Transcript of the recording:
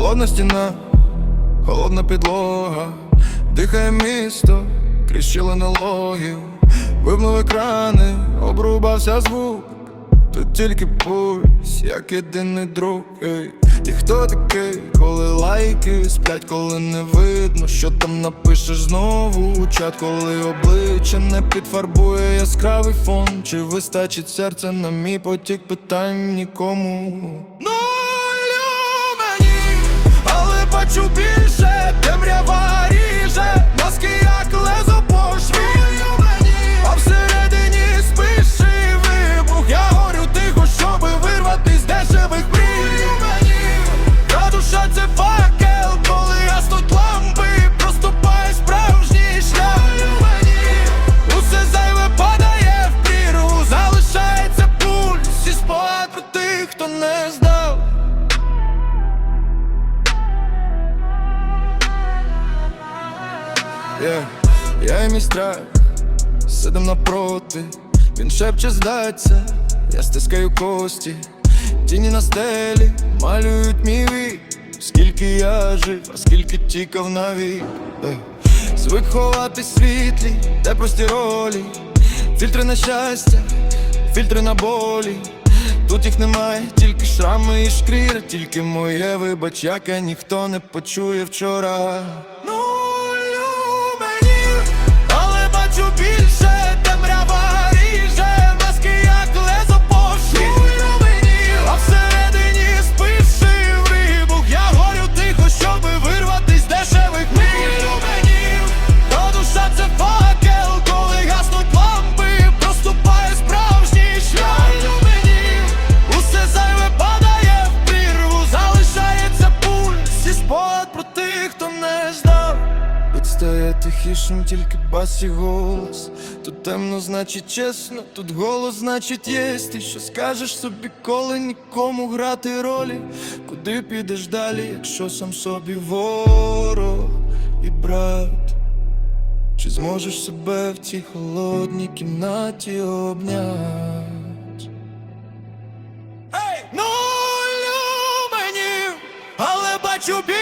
Холодна стіна, холодна підлога, дихає місто, крізь щілини логів. Вибнув екрани, обрубався звук. Тут тільки пульс, як єдиний друг ей. І хто такий, коли лайки сплять, коли не видно, що там напишеш знову? Чат, коли обличчя не підфарбує яскравий фон, чи вистачить серця на мій потік питань нікому. Не здав. Yeah. Я і мій страх, сидим напроти, він шепче здаться, я стискаю кості, тіні на стелі малюють мій вік, скільки я жив, а скільки тікав навік Е. Звик ховати світлі, де прості ролі, фільтри на щастя, фільтри на болі. Тут їх немає, тільки шрами і шкріри, тільки моє вибач, яке ніхто не почує вчора. Стає тихішим тільки бас і голос. Тут темно, значить чесно, тут голос, значить єсть. Ти що скажеш собі, коли нікому грати ролі, куди підеш далі, якщо сам собі ворог і брат. Чи зможеш себе в цій холодній кімнаті обнять? Ей! Нулю мені, але бачу біль